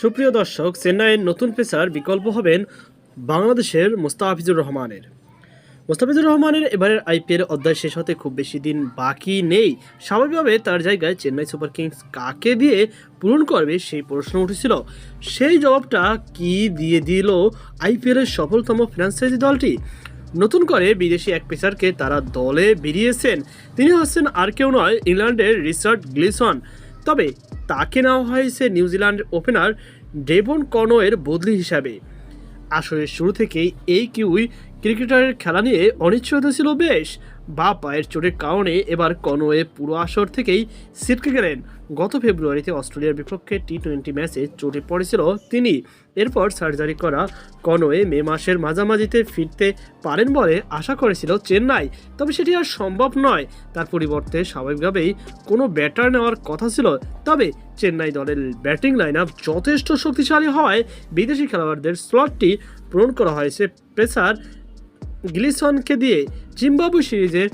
সুপ্রিয় দর্শক, চেন্নাইয়ের নতুন পেসার বিকল্প হবেন বাংলাদেশের মোস্তাফিজুর রহমানের। মোস্তাফিজুর রহমানের এবারের আইপিএল অধ্যায় শেষ হতে খুব বেশি দিন বাকি নেই। স্বাভাবিকভাবে তার জায়গায় চেন্নাই সুপার কিংস কাকে দিয়ে পূরণ করবে সেই প্রশ্ন উঠেছিল। সেই জবাবটা কি দিয়ে দিল আইপিএলের সফলতম ফ্র্যাঞ্চাইজি দলটি? নতুন করে বিদেশি এক পেসারকে তারা দলে বেরিয়েছেন। তিনি হচ্ছেন আর কেউ নয়, ইংল্যান্ডের রিচার্ড গ্লিসন। তবে তাকে নেওয়া হয়েছে নিউজিল্যান্ড ওপেনার ডেভন কনোয়ের বদলি হিসাবে। আসলে শুরু থেকেই এই কিউই ক্রিকেটারের খেলা নিয়ে অনিশ্চয়তা ছিল বেশ। বা পায়ের চোটের কারণে এবার কনোয়ে পুরো আসর থেকেই ছিটকে গেলেন। গত ফেব্রুয়ারিতে অস্ট্রেলিয়ার বিপক্ষে টি টোয়েন্টি ম্যাচে চোটে পড়েছিল তিনি। এরপর সার্জারি করা কনোয়ে মে মাসের মাঝামাঝিতে ফিরতে পারেন বলে আশা করেছিল চেন্নাই। তবে সেটি আর সম্ভব নয়। তার পরিবর্তে স্বাভাবিকভাবেই কোনো ব্যাটার নেওয়ার কথা ছিল। তবে চেন্নাই দলের ব্যাটিং লাইন আপ যথেষ্ট শক্তিশালী হওয়ায় বিদেশি খেলোয়াড়দের স্লটটি পূরণ করা হয়েছে পেসার গ্লিসনকে দিয়ে জিম্বাবু সিরিজের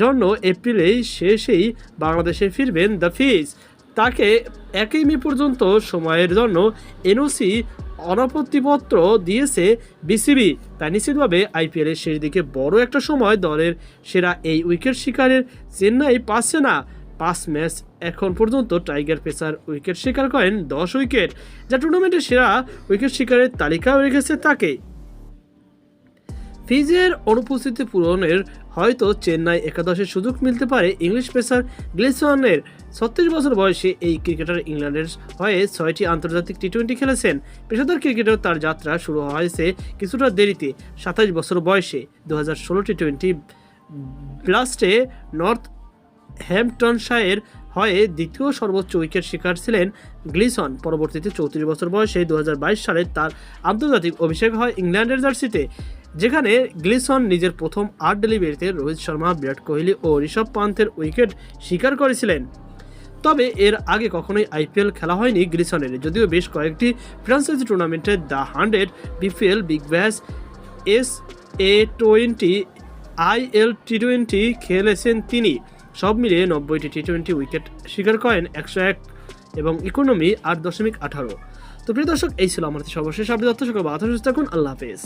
জন্য এপ্রিলেই শেষেই বাংলাদেশে ফিরবেন দ্য ফিজ। তাকে একই মে পর্যন্ত সময়ের জন্য এনওসি অনাপত্তিপত্র দিয়েছে বিসিবি। তাই নিশ্চিতভাবে আইপিএলের শেষ দিকে বড় একটা সময় দলের সেরা এই উইকেট শিকারের চেন্নাই পাচ্ছে না। পাঁচ ম্যাচ এখন পর্যন্ত টাইগার পেসার উইকেট শিকার করেন দশ উইকেট। যা টুর্নামেন্টের সেরা উইকেট শিকারের তালিকায় রেখেছে তাকে। ফিজের অনুপস্থিতি পূরণের হয়তো চেন্নাই একাদশের সুযোগ মিলতে পারে ইংলিশ পেসার গ্লিসনের ছত্রিশ বছর বয়সে এই ক্রিকেটার ইংল্যান্ডের হয়ে ছয়টি আন্তর্জাতিক টি টোয়েন্টি খেলেছেন। পেশাদার ক্রিকেটেও তার যাত্রা শুরু হয়েছে কিছুটা দেরিতে, সাতাশ বছর বয়সে দু হাজার ষোলো টি টোয়েন্টি ব্লাস্টে নর্থ হ্যাম্পটনশায়ের হয়ে দ্বিতীয় সর্বোচ্চ উইকেট শিকার ছিলেন গ্লিসন পরবর্তীতে চৌত্রিশ বছর বয়সে দু হাজার বাইশ সালে তার আন্তর্জাতিক অভিষেক হয় ইংল্যান্ডের জার্সিতে। যেখানে গ্লিসন নিজের প্রথম আট ডেলিভারিতে রোহিত শর্মা, বিরাট কোহলি ও ঋষভ পান্থের উইকেট শিকার করেছিলেন। তবে এর আগে কখনোই আইপিএল খেলা হয়নি গ্লিসনের, যদিও বেশ কয়েকটি ফ্রান্সাইজি টুর্নামেন্টে the Hundred, BPL, Big Bash S A twenty IL T twenty খেলেছেন তিনি। সব মিলিয়ে নব্বইটি টি টোয়েন্টি উইকেট শিকার করেন একশো এক এবং ইকোনমি আট দশমিক আঠারো। তো প্রিয় দর্শক, এই ছিল আমাদের সর্বশেষ আপডেট। তথ্য সকল বাধা সুস্থ থাকুন, আল্লাহ হাফেজ।